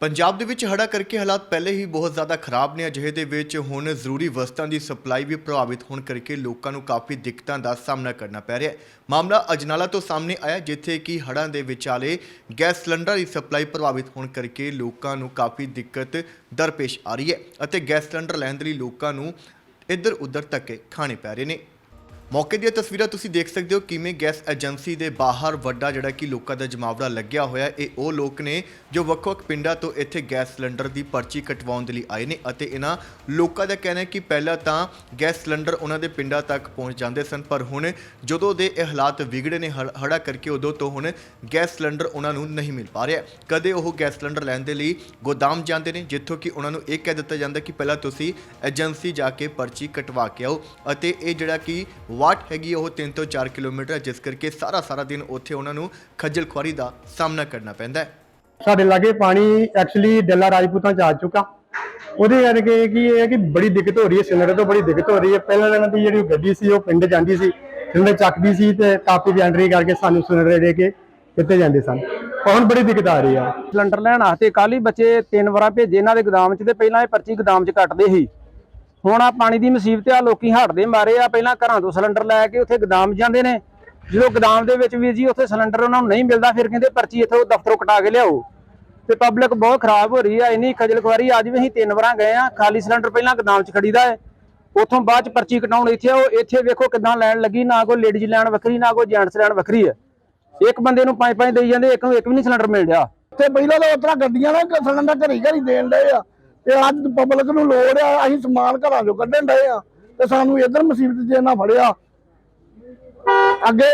ਪੰਜਾਬ ਦੇ ਵਿੱਚ ਹੜ੍ਹਾਂ ਕਰਕੇ ਹਾਲਾਤ ਪਹਿਲੇ ਹੀ ਬਹੁਤ ਜ਼ਿਆਦਾ ਖਰਾਬ ਨੇ। ਅਜਿਹੇ ਦੇ ਵਿੱਚ ਹੁਣ ਜ਼ਰੂਰੀ ਵਸਤਾਂ ਦੀ ਸਪਲਾਈ ਵੀ ਪ੍ਰਭਾਵਿਤ ਹੋਣ ਕਰਕੇ ਲੋਕਾਂ ਨੂੰ ਕਾਫੀ ਦਿੱਕਤਾਂ ਦਾ ਸਾਹਮਣਾ ਕਰਨਾ ਪੈ ਰਿਹਾ ਹੈ। ਮਾਮਲਾ ਅਜਨਾਲਾ ਤੋਂ ਸਾਹਮਣੇ ਆਇਆ, ਜਿੱਥੇ ਕਿ ਹੜ੍ਹਾਂ ਦੇ ਵਿਚਾਲੇ ਗੈਸ ਸਿਲੰਡਰ ਦੀ ਸਪਲਾਈ ਪ੍ਰਭਾਵਿਤ ਹੋਣ ਕਰਕੇ ਲੋਕਾਂ ਨੂੰ ਕਾਫੀ ਦਿੱਕਤ ਦਰਪੇਸ਼ ਆ ਰਹੀ ਹੈ ਅਤੇ ਗੈਸ ਸਿਲੰਡਰ ਲੈਣ ਦੇ ਲਈ ਲੋਕਾਂ ਨੂੰ ਇੱਧਰ ਉੱਧਰ ਧੱਕੇ ਖਾਣੇ ਪੈ ਰਹੇ ਨੇ। ਮੌਕੇ ਦੀਆਂ ਤਸਵੀਰਾਂ ਤੁਸੀਂ ਦੇਖ ਸਕਦੇ ਹੋ ਕਿਵੇਂ ਗੈਸ ਏਜੰਸੀ ਦੇ ਬਾਹਰ ਵੱਡਾ ਜਿਹੜਾ ਕਿ ਲੋਕਾਂ ਦਾ ਜਮਾਵੜਾ ਲੱਗਿਆ ਹੋਇਆ ਇਹ ਉਹ ਲੋਕ ਨੇ ਜੋ ਵੱਖ-ਵੱਖ ਪਿੰਡਾਂ ਤੋਂ ਇੱਥੇ ਗੈਸ ਸਿਲੰਡਰ ਦੀ ਪਰਚੀ ਕਟਵਾਉਣ ਦੇ ਲਈ ਆਏ ਨੇ ਅਤੇ ਇਹਨਾਂ ਲੋਕਾਂ ਦਾ ਕਹਿਣਾ ਹੈ ਕਿ ਪਹਿਲਾਂ ਤਾਂ ਗੈਸ ਸਿਲੰਡਰ ਉਹਨਾਂ ਦੇ ਪਿੰਡਾਂ ਤੱਕ ਪਹੁੰਚ ਜਾਂਦੇ ਸਨ, ਪਰ ਹੁਣ ਜਦੋਂ ਦੇ ਇਹ ਹਾਲਾਤ ਵਿਗੜੇ ਨੇ, ਹੜ- ਹੜਾ ਕਰਕੇ ਉਦੋਂ ਤੋਂ ਹੁਣ ਗੈਸ ਸਿਲੰਡਰ ਉਹਨਾਂ ਨੂੰ ਨਹੀਂ ਮਿਲ ਪਾ ਰਿਹਾ। ਕਦੇ ਉਹ ਗੈਸ ਸਿਲੰਡਰ ਲੈਣ ਦੇ ਲਈ ਗੋਦਾਮ ਜਾਂਦੇ ਨੇ, ਜਿੱਥੋਂ ਕਿ ਉਹਨਾਂ ਨੂੰ ਇਹ ਕਹਿ ਦਿੱਤਾ ਜਾਂਦਾ ਕਿ ਪਹਿਲਾਂ ਤੁਸੀਂ ਏਜੰਸੀ ਜਾ ਕੇ ਪਰਚੀ ਕਟਵਾ ਕੇ ਆਓ ਅਤੇ ਇਹ ਜਿਹੜਾ ਕਿ ਵਾਟ ਹੈਗੀ ਹੈ ਉਹ 3 ਤੋਂ 4 ਕਿਲੋਮੀਟਰ ਹੈ, ਜਿਸ ਕਰਕੇ ਸਾਰਾ ਸਾਰਾ ਦਿਨ ਉੱਥੇ ਉਹਨਾਂ ਨੂੰ ਖੱਜਲ ਖੁਆਰੀ ਦਾ ਸਾਹਮਣਾ ਕਰਨਾ ਪੈਂਦਾ ਹੈ। ਸਾਡੇ ਲਾਗੇ ਪਾਣੀ ਐਕਚੁਅਲੀ ਡੱਲਾ ਰਾਜਪੂਤਾਂ ਚ ਆ ਚੁੱਕਾ। ਉਹਦੇ ਕਰਕੇ ਕੀ ਇਹ ਹੈ ਕਿ ਬੜੀ ਦਿੱਕਤ ਹੋ ਰਹੀ ਹੈ ਸਿਲੰਡਰ ਤੋਂ ਬੜੀ ਦਿੱਕਤ ਹੋ ਰਹੀ ਹੈ। ਪਹਿਲਾਂ ਇਹਨਾਂ ਦੀ ਜਿਹੜੀ ਗੱਡੀ ਸੀ ਉਹ ਪਿੰਡ ਜਾਂਦੀ ਸੀ ਸਿਲੰਡਰ ਚੱਕਦੀ ਸੀ ਤੇ ਕਾਪੀ ਦੀ ਐਂਟਰੀ ਕਰਕੇ ਸਾਨੂੰ ਸਿਲੰਡਰ ਦੇ ਕੇ ਕਿੱਥੇ ਜਾਂਦੇ ਸਨ। ਹੁਣ ਬੜੀ ਦਿੱਕਤ ਆ ਰਹੀ ਆ ਸਿਲੰਡਰ ਲੈਣ ਵਾਸਤੇ ਕੱਲ੍ਹ ਹੀ ਬੱਚੇ ਤਿੰਨ ਵਾਰਾਂ ਭੇਜੇ ਇਹਨਾਂ ਦੇ ਗੋਦਾਮ 'ਚ ਤੇ ਪਹਿਲਾਂ ਇਹ ਪਰਚੀ ਗੋਦਾਮ 'ਚ ਕੱਟਦੇ ਸੀ। ਹੁਣ ਆ ਪਾਣੀ ਦੀ ਮੁਸੀਬਤ ਆ, ਲੋਕੀ ਹਟਦੇ ਮਾਰੇ ਆ। ਪਹਿਲਾਂ ਘਰਾਂ ਤੋਂ ਸਿਲੰਡਰ ਲੈ ਕੇ ਉੱਥੇ ਗੋਦਾਮ ਜਾਂਦੇ ਨੇ। ਜਦੋਂ ਗੋਦਾਮ ਦੇ ਵਿੱਚ ਵੀ ਜੀ ਉੱਥੇ ਸਿਲੰਡਰ ਉਹਨਾਂ ਨੂੰ ਨਹੀਂ ਮਿਲਦਾ, ਫਿਰ ਕਹਿੰਦੇ ਪਰਚੀ ਇੱਥੋਂ ਦਫ਼ਤਰੋਂ ਕਟਾ ਕੇ ਲਿਆਓ। ਤੇ ਪਬਲਿਕ ਬਹੁਤ ਖਰਾਬ ਹੋ ਰਹੀ ਆ, ਇੰਨੀ ਖਜਲ ਖੁਆਰੀ। ਅੱਜ ਵੀ ਅਸੀਂ ਤਿੰਨ ਵਾਰਾਂ ਗਏ ਆ, ਖਾਲੀ ਸਿਲੰਡਰ ਪਹਿਲਾਂ ਗਦਾਮ 'ਚ ਖੜੀਦਾ ਹੈ। ਉੱਥੋਂ ਬਾਅਦ 'ਚ ਪਰਚੀ ਕਟਾਉਣ ਇੱਥੇ ਆਓ ਇੱਥੇ ਵੇਖੋ ਕਿਦਾਂ ਲੈਣ ਲੱਗੀ, ਨਾ ਕੋਈ ਲੇਡੀਜ਼ ਲੈਣ ਵੱਖਰੀ, ਨਾ ਕੋਈ ਜੈਂਟਸ ਲੈਣ ਵੱਖਰੀ ਹੈ। ਇੱਕ ਬੰਦੇ ਨੂੰ ਪੰਜ ਪੰਜ ਦੇਈ ਜਾਂਦੇ, ਇੱਕ ਨੂੰ ਇੱਕ ਵੀ ਨਹੀਂ ਸਿਲੰਡਰ ਮਿਲ ਰਿਹਾ। ਤੇ ਪਹਿਲਾਂ ਤਾਂ ਉਤਰਾ ਗੱਡੀਆਂ ਨਾਲ ਸਿਲੰਡਰ ਘਰੀ ਘਰੀ ਦੇਣ ਡਏ ਆ। ਤੇ ਅੱਜ ਪਬਲਿਕ ਨੂੰ ਲੋੜ ਆ ਅਸੀਂ ਸਮਾਨ ਘਰਾਂ ਚੋਂ ਕੱਢਣ ਡਏ ਆ ਤੇ ਸਾਨੂੰ ਇਧਰ ਮੁਸੀਬਤ 'ਚ ਇਹਨਾਂ ਫੜਿਆ। ਅੱਗੇ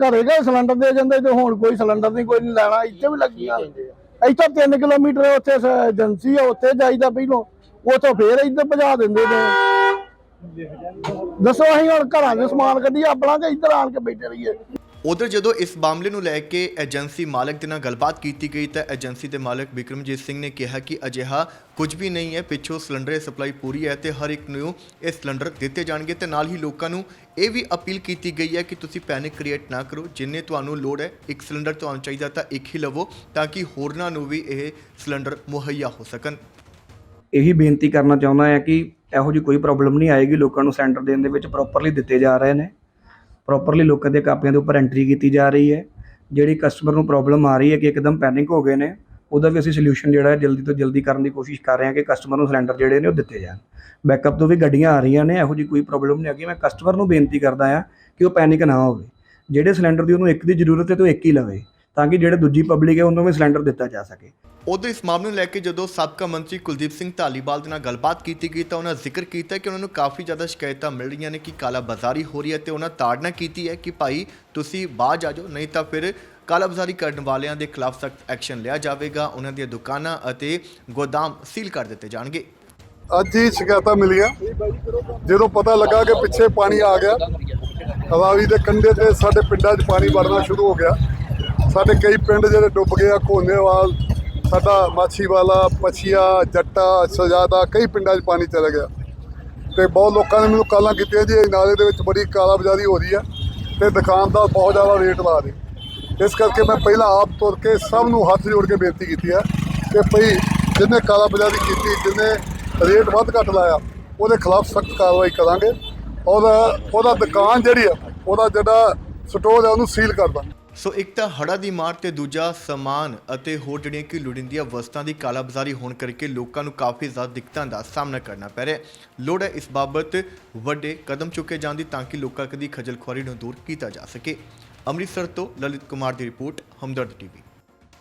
ਘਰੇ ਘਰੇ ਸਿਲੰਡਰ ਦੇ ਜਾਂਦੇ ਤੇ ਹੁਣ ਕੋਈ ਸਿਲੰਡਰ ਨਹੀਂ ਕੋਈ ਨਹੀਂ ਲੈਣਾ ਇੱਥੇ ਵੀ ਲੱਗੀਆਂ। ਇੱਥੋਂ 3 ਕਿਲੋਮੀਟਰ ਉੱਥੇ ਏਜੰਸੀ ਆ ਉੱਥੇ ਜਾਈਦਾ ਪਹਿਲੋਂ ਉੱਥੋਂ ਫੇਰ ਇੱਧਰ ਭਜਾ ਦਿੰਦੇ ਨੇ। ਦੱਸੋ ਅਸੀਂ ਹੁਣ ਘਰਾਂ 'ਚ ਸਮਾਨ ਕੱਢੀਏ ਆਪਣਾ ਕਿ ਇੱਧਰ ਆਣ ਕੇ ਬੈਠੇ ਰਹੀਏ। ਉਧਰ ਜਦੋਂ ਇਸ ਮਾਮਲੇ ਨੂੰ ਲੈ ਕੇ ਏਜੰਸੀ ਮਾਲਕ ਦੇ ਨਾਲ ਗੱਲਬਾਤ ਕੀਤੀ ਗਈ ਤਾਂ ਏਜੰਸੀ ਦੇ ਮਾਲਕ ਵਿਕਰਮਜੀਤ ਸਿੰਘ ਨੇ ਕਿਹਾ ਕਿ ਅਜਿਹਾ ਕੁਝ ਵੀ ਨਹੀਂ ਹੈ, ਪਿੱਛੋਂ ਸਿਲੰਡਰ ਦੀ ਸਪਲਾਈ ਪੂਰੀ ਹੈ ਤੇ ਹਰ ਇੱਕ ਨੂੰ ਇਹ ਸਿਲੰਡਰ ਦਿੱਤੇ ਜਾਣਗੇ ਤੇ ਨਾਲ ਹੀ ਲੋਕਾਂ ਨੂੰ ਇਹ ਵੀ ਅਪੀਲ ਕੀਤੀ ਗਈ ਹੈ ਕਿ ਤੁਸੀਂ ਪੈਨਿਕ ਕ੍ਰੀਏਟ ਨਾ ਕਰੋ। ਜਿੰਨੇ ਤੁਹਾਨੂੰ ਲੋੜ ਹੈ, ਇੱਕ ਸਿਲੰਡਰ ਤੁਹਾਨੂੰ ਚਾਹੀਦਾ ਤਾਂ ਇੱਕ ਹੀ ਲਵੋ ਤਾਂ ਕਿ ਹੋਰਨਾਂ ਨੂੰ ਵੀ ਇਹ ਸਿਲੰਡਰ ਮੁਹੱਈਆ ਹੋ ਸਕਣ। ਇਹੀ ਬੇਨਤੀ ਕਰਨਾ ਚਾਹੁੰਦਾ ਹਾਂ ਕਿ ਇਹੋ ਜਿਹੀ ਕੋਈ ਪ੍ਰੋਬਲਮ ਨਹੀਂ ਆਏਗੀ। ਲੋਕਾਂ ਨੂੰ ਸੈਂਟਰ ਦੇਣ ਦੇ ਵਿੱਚ ਪ੍ਰੋਪਰਲੀ ਦਿੱਤੇ ਜਾ ਰਹੇ ਨੇ। ਪ੍ਰੋਪਰਲੀ ਲੋਕਾਂ ਦੇ ਕਾਪੀਆਂ ਦੇ ਉੱਪਰ ਐਂਟਰੀ ਕੀਤੀ ਜਾ ਰਹੀ ਹੈ। ਜਿਹੜੀ ਕਸਟਮਰ ਨੂੰ ਪ੍ਰੋਬਲਮ ਆ ਰਹੀ ਹੈ ਕਿ ਇੱਕਦਮ ਪੈਨਿਕ ਹੋ ਗਏ ਨੇ, ਉਹਦਾ ਵੀ ਅਸੀਂ ਸੋਲੂਸ਼ਨ ਜਿਹੜਾ ਹੈ ਜਲਦੀ ਤੋਂ ਜਲਦੀ ਕਰਨ ਦੀ ਕੋਸ਼ਿਸ਼ ਕਰ ਰਹੇ ਹਾਂ ਕਿ ਕਸਟਮਰ ਨੂੰ ਸਿਲੰਡਰ ਜਿਹੜੇ ਨੇ ਉਹ ਦਿੱਤੇ ਜਾਣ। ਬੈਕਅਪ ਤੋਂ ਵੀ ਗੱਡੀਆਂ ਆ ਰਹੀਆਂ ਨੇ, ਇਹੋ ਜਿਹੀ ਕੋਈ ਪ੍ਰੋਬਲਮ ਨਹੀਂ ਹੈਗੀ। ਮੈਂ ਕਸਟਮਰ ਨੂੰ ਬੇਨਤੀ ਕਰਦਾ ਹਾਂ ਕਿ ਉਹ ਪੈਨਿਕ ਨਾ ਹੋਵੇ। ਜਿਹੜੇ ਸਿਲੰਡਰ ਦੀ ਉਹਨੂੰ ਇੱਕ ਦੀ ਜ਼ਰੂਰਤ ਹੈ ਤਾਂ ਉਹ ਇੱਕ ਹੀ ਲਵੇ, ਤਾਂ ਕਿ ਜਿਹੜੇ ਦੂਜੀ ਪਬਲਿਕ ਹੈ ਉਹਨੂੰ ਵੀ ਸਿਲੰਡਰ ਦਿੱਤਾ ਜਾ ਸਕੇ। ਉਦੋਂ ਇਸ ਮਾਮਲੇ ਨੂੰ ਲੈ ਕੇ ਜਦੋਂ ਸਾਬਕਾ ਮੰਤਰੀ ਕੁਲਦੀਪ ਸਿੰਘ ਢਾਲੀਵਾਲ ਦੇ ਨਾਲ ਗੱਲਬਾਤ ਕੀਤੀ ਗਈ ਤਾਂ ਉਹਨਾਂ ਜ਼ਿਕਰ ਕੀਤਾ ਕਿ ਉਹਨਾਂ ਨੂੰ ਕਾਫੀ ਜ਼ਿਆਦਾ ਸ਼ਿਕਾਇਤਾਂ ਮਿਲ ਰਹੀਆਂ ਨੇ ਕਿ ਕਾਲਾ ਬਾਜ਼ਾਰੀ ਹੋ ਰਹੀ ਹੈ ਤੇ ਉਹਨਾਂ ਤਾੜਨਾ ਕੀਤੀ ਹੈ ਕਿ ਭਾਈ ਤੁਸੀਂ ਬਾਹਰ ਆ ਜਾਓ, ਨਹੀਂ ਤਾਂ ਫਿਰ ਕਾਲਾਬਾਜ਼ਾਰੀ ਕਰਨ ਵਾਲਿਆਂ ਦੇ ਖਿਲਾਫ ਸਖਤ ਐਕਸ਼ਨ ਲਿਆ ਜਾਵੇਗਾ, ਉਹਨਾਂ ਦੀਆਂ ਦੁਕਾਨਾਂ ਅਤੇ ਗੋਦਾਮ ਸੀਲ ਕਰ ਦਿੱਤੇ ਜਾਣਗੇ। ਅੱਜ ਹੀ ਸ਼ਿਕਾਇਤਾਂ ਮਿਲੀਆਂ। ਜਦੋਂ ਪਤਾ ਲੱਗਾ ਕਿ ਪਿੱਛੇ ਪਾਣੀ ਆ ਗਿਆ ਹਵਾਵੀ ਦੇ ਕੰਢੇ ਤੇ ਸਾਡੇ ਪਿੰਡਾਂ 'ਚ ਪਾਣੀ ਵੜਨਾ ਸ਼ੁਰੂ ਹੋ ਗਿਆ। ਸਾਡੇ ਕਈ ਪਿੰਡ ਜਿਹੜੇ ਡੁੱਬ ਗਏ ਆ ਕੋਨੇਵਾਲ ਸਾਡਾ ਮਾਛੀਵਾਲਾ, ਪਛੀਆ, ਜੱਟਾ, ਸਜਾਦਾ, ਕਈ ਪਿੰਡਾਂ 'ਚ ਪਾਣੀ ਚਲਾ ਗਿਆ। ਤੇ ਬਹੁਤ ਲੋਕਾਂ ਨੇ ਮੈਨੂੰ ਕਾਲਾਂ ਕੀਤੀਆਂ ਜੀ, ਇਹ ਨਾਲੇ ਦੇ ਵਿੱਚ ਬੜੀ ਕਾਲਾਬਾਜ਼ਾਰੀ ਹੋ ਰਹੀ ਹੈ ਤੇ ਦੁਕਾਨਦਾਰ ਬਹੁਤ ਜ਼ਿਆਦਾ ਰੇਟ ਲਾ ਰਹੇ। ਇਸ ਕਰਕੇ ਮੈਂ ਪਹਿਲਾਂ ਆਪ ਤੁਰ ਕੇ ਸਭ ਨੂੰ ਹੱਥ ਜੋੜ ਕੇ ਬੇਨਤੀ ਕੀਤੀ ਹੈ ਕਿ ਭਈ ਜਿਹਨੇ ਕਾਲਾਬਾਜ਼ਾਰੀ ਕੀਤੀ ਜਿਹਨੇ ਰੇਟ ਵੱਧ ਘੱਟ ਲਾਇਆ, ਉਹਦੇ ਖਿਲਾਫ ਸਖਤ ਕਾਰਵਾਈ ਕਰਾਂਗੇ ਔਰ ਉਹਦਾ ਦੁਕਾਨ ਜਿਹੜੀ ਆ ਉਹਦਾ ਜਿਹੜਾ ਸਟੋਰ ਹੈ ਉਹਨੂੰ ਸੀਲ ਕਰ ਦਾਂਗੇ। ਸੋ ਇੱਕ ਤਾਂ ਹੜਾ ਦੀ ਮਾਰ ਤੇ ਦੂਜਾ ਸਮਾਨ ਅਤੇ ਹੋਰ ਜਿਹੜੀਆਂ ਕਿ ਲੋੜੀਂਦੀਆਂ ਵਸਤਾਂ ਦੀ ਕਾਲਾਬਾਜ਼ਾਰੀ ਹੋਣ ਕਰਕੇ ਲੋਕਾਂ ਨੂੰ ਕਾਫੀ ਜ਼ਿਆਦਾ ਦਿੱਕਤਾਂ ਦਾ ਸਾਹਮਣਾ ਕਰਨਾ ਪੈ ਰਿਹਾ ਲੋੜ ਹੈ ਇਸ ਬਾਬਤ ਵੱਡੇ ਕਦਮ ਚੁੱਕੇ ਜਾਣ ਦੀ ਤਾਂ ਕਿ ਲੋਕਾਂ ਦੀ ਖਜਲ ਖੁਆਰੀ ਨੂੰ ਦੂਰ ਕੀਤਾ ਜਾ ਸਕੇ। ਅੰਮ੍ਰਿਤਸਰ ਤੋਂ ਲਲਿਤ ਕੁਮਾਰ ਦੀ ਰਿਪੋਰਟ, ਹਮਦਰਦ ਟੀਵੀ।